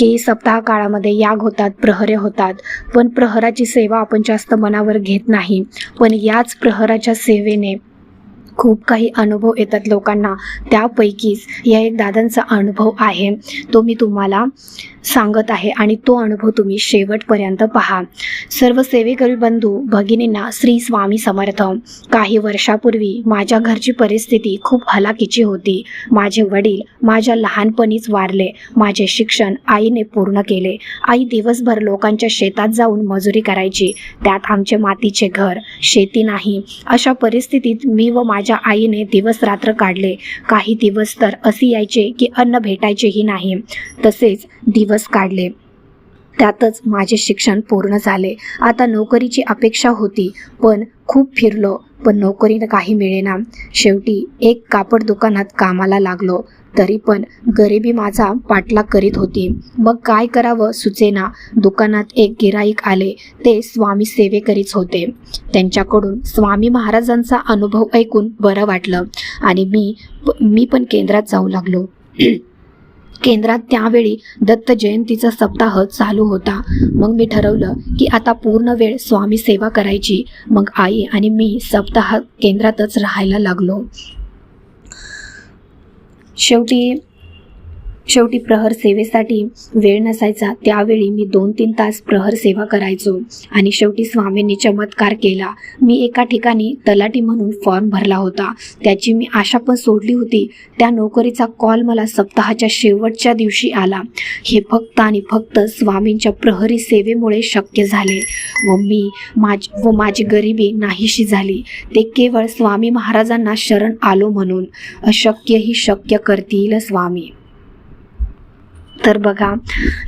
की सप्ताह काळामध्ये याग होतात प्रहरे होतात. पण प्रहराची सेवा आपण जास्त मनावर घेत नाही. पण याच प्रहराच्या सेवेने खूप काही अनुभव येतात लोकांना. त्यापैकीच या एक दादांचा अनुभव आहे. तो मी तुम्हाला सांगत आहे आणि तो अनुभव तुम्ही शेवटपर्यंत पहा. सर्व सेवेकरी बंधू भगिनींना श्री स्वामी समर्थ. काही वर्षापूर्वी माझ्या घरची परिस्थिती खूप हलाखीची होती. माझे वडील माझ्या लहानपणीच वारले. माझे शिक्षण आईने पूर्ण केले. आई दिवसभर लोकांच्या शेतात जाऊन मजुरी करायची. त्यात आमचे मातीचे घर शेती नाही. अशा परिस्थितीत मी व माझ्या आईने दिवस रात्र काढले. काही दिवस तर असे यायचे की अन्न भेटायचेही नाही. तसेच दिवस काढले. त्यातच माझे शिक्षण पूर्ण झाले. आता नोकरीची अपेक्षा होती पण खूप फिरलो पण नोकरीनं काही मिळेना. शेवटी एक कापड दुकानात कामाला लागलो तरी पण गरिबी माझा पाठलाग करीत होती. मग काय करावं सुचेना. दुकानात एक गिराईक आले ते स्वामी सेवेकरीच होते. त्यांच्याकडून स्वामी महाराजांचा अनुभव ऐकून बरं वाटलं आणि मी मी पण केंद्रात जाऊ लागलो. केंद्रात त्यावेळी दत्त जयंतीचा सप्ताह चालू होता. मग मी ठरवलं की आता पूर्ण वेळ स्वामी सेवा करायची. मग आई आणि मी सप्ताह केंद्रातच राहायला लागलो. शेवटी शेवटी प्रहर सेवेसाठी वेळ नसायचा त्यावेळी मी दोन तीन तास प्रहर सेवा करायचो. आणि शेवटी स्वामींनी चमत्कार केला. मी एका ठिकाणी तलाठी म्हणून फॉर्म भरला होता. त्याची मी आशा पण सोडली होती. त्या नोकरीचा कॉल मला सप्ताहाच्या शेवटच्या दिवशी आला. हे फक्त आणि फक्त स्वामींच्या प्रहरी सेवेमुळे शक्य झाले व मी माझ व माझी गरिबी नाहीशी झाली. ते केवळ स्वामी महाराजांना शरण आलो म्हणून. अशक्य ही शक्य करतील स्वामी. तर बघा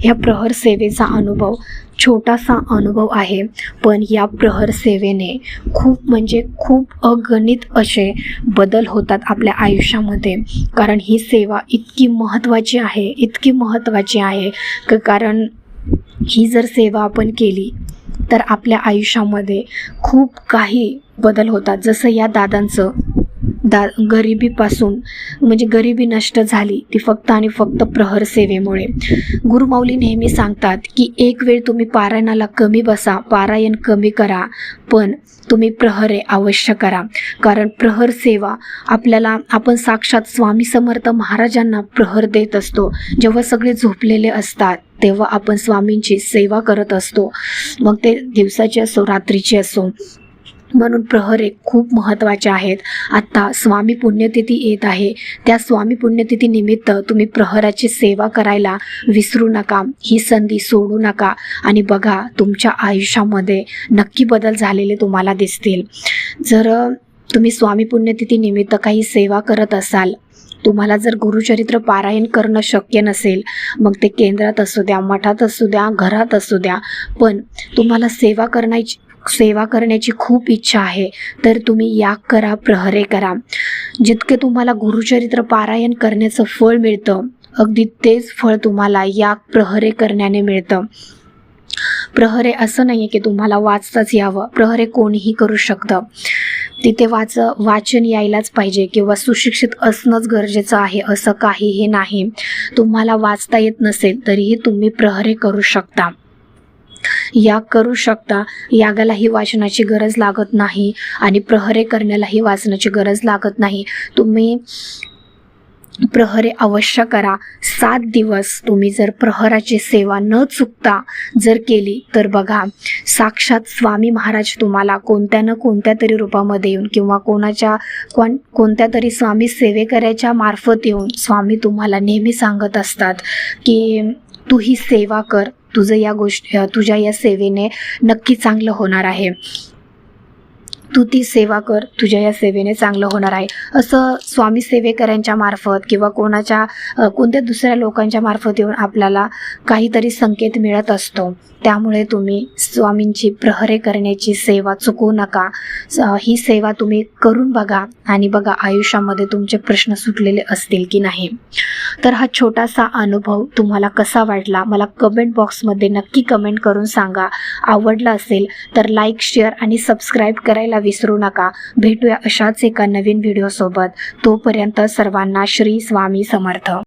ह्या प्रहर सेवेचा अनुभव छोटासा अनुभव आहे पण या प्रहर सेवेने खूप म्हणजे खूप अगणित असे बदल होतात आपल्या आयुष्यामध्ये. कारण ही सेवा इतकी महत्त्वाची आहे इतकी महत्त्वाची आहे क कारण ही जर सेवा आपण केली तर आपल्या आयुष्यामध्ये खूप काही बदल होतात. जसं या दादांचं दा गरिबीपासून म्हणजे गरिबी नष्ट झाली ती फक्त आणि फक्त प्रहर सेवेमुळे. गुरुमाऊली नेहमी सांगतात की एक वेळ तुम्ही पारायणाला कमी बसा पारायण कमी करा पण तुम्ही प्रहरे अवश्य करा. कारण प्रहर सेवा आपल्याला आपण साक्षात स्वामी समर्थ महाराजांना प्रहर देत असतो. जेव्हा सगळे झोपलेले असतात तेव्हा आपण स्वामींची सेवा करत असतो. मग ते दिवसाची असो रात्रीची असो म्हणून प्रहरे खूप महत्त्वाचे आहेत. आत्ता स्वामी पुण्यतिथी येत आहे. त्या स्वामी पुण्यतिथीनिमित्त तुम्ही प्रहराची सेवा करायला विसरू नका. ही संधी सोडू नका. आणि बघा तुमच्या आयुष्यामध्ये नक्की बदल झालेले तुम्हाला दिसतील. जर तुम्ही स्वामी पुण्यतिथीनिमित्त काही सेवा करत असाल तुम्हाला जर गुरुचरित्र पारायण करणं शक्य नसेल मग ते केंद्रात असू द्या मठात असू द्या घरात असू द्या पण तुम्हाला सेवा करण्याची सेवा करण्याची खूप इच्छा आहे तर तुम्ही याग करा प्रहरे करा. जितके तुम्हाला गुरुचरित्र पारायण करण्याचं फळ मिळतं अगदी तेच फळ तुम्हाला याग प्रहरे करण्याने मिळतं. प्रहरे असं नाही आहे की तुम्हाला वाचताच यावं. प्रहरे कोणीही करू शकतं. तिथे वाच वाचन यायलाच पाहिजे किंवा सुशिक्षित असणंच गरजेचं आहे असं काहीही नाही. तुम्हाला वाचता येत नसेल तरीही तुम्ही प्रहरे करू शकता. याग करू शकता. यागालाही वाचनाची गरज लागत नाही आणि प्रहरे करण्यालाही वाचनाची गरज लागत नाही. तुम्ही प्रहरे अवश्य करा. सात दिवस तुम्ही जर प्रहराची सेवा न चुकता जर केली तर बघा साक्षात स्वामी महाराज तुम्हाला कोणत्या ना कोणत्या तरी रूपामध्ये येऊन किंवा कोणाच्या कोण कोणत्या तरी स्वामी सेवेकऱ्याच्या मार्फत येऊन स्वामी तुम्हाला नेहमी सांगत असतात की तू ही सेवा कर तुझं या गोष्टी तुझ्या या सेवेने नक्की चांगलं होणार आहे. तू ती सेवा कर तुझ्या या सेवेने चांगलं होणार आहे. असं स्वामी सेवेकऱ्यांच्या मार्फत किंवा कोणाच्या कोणत्या दुसऱ्या लोकांच्या मार्फत येऊन आपल्याला काहीतरी संकेत मिळत असतो. त्यामुळे तुम्ही स्वामींची प्रहरे करण्याची सेवा चुकवू नका. स- ही सेवा तुम्ही करून बघा आणि बघा आयुष्यामध्ये तुमचे प्रश्न सुटलेले असतील की नाही. तर हा छोटासा अनुभव तुम्हाला कसा वाटला? मला कमेंट बॉक्समध्ये नक्की कमेंट करून सांगा. आवडला असेल तर लाईक शेअर आणि सबस्क्राईब करायला विसरू नका. भेटूया अशाच एका नवीन व्हिडिओसोबत तोपर्यंत सर्वांना श्री स्वामी समर्थ.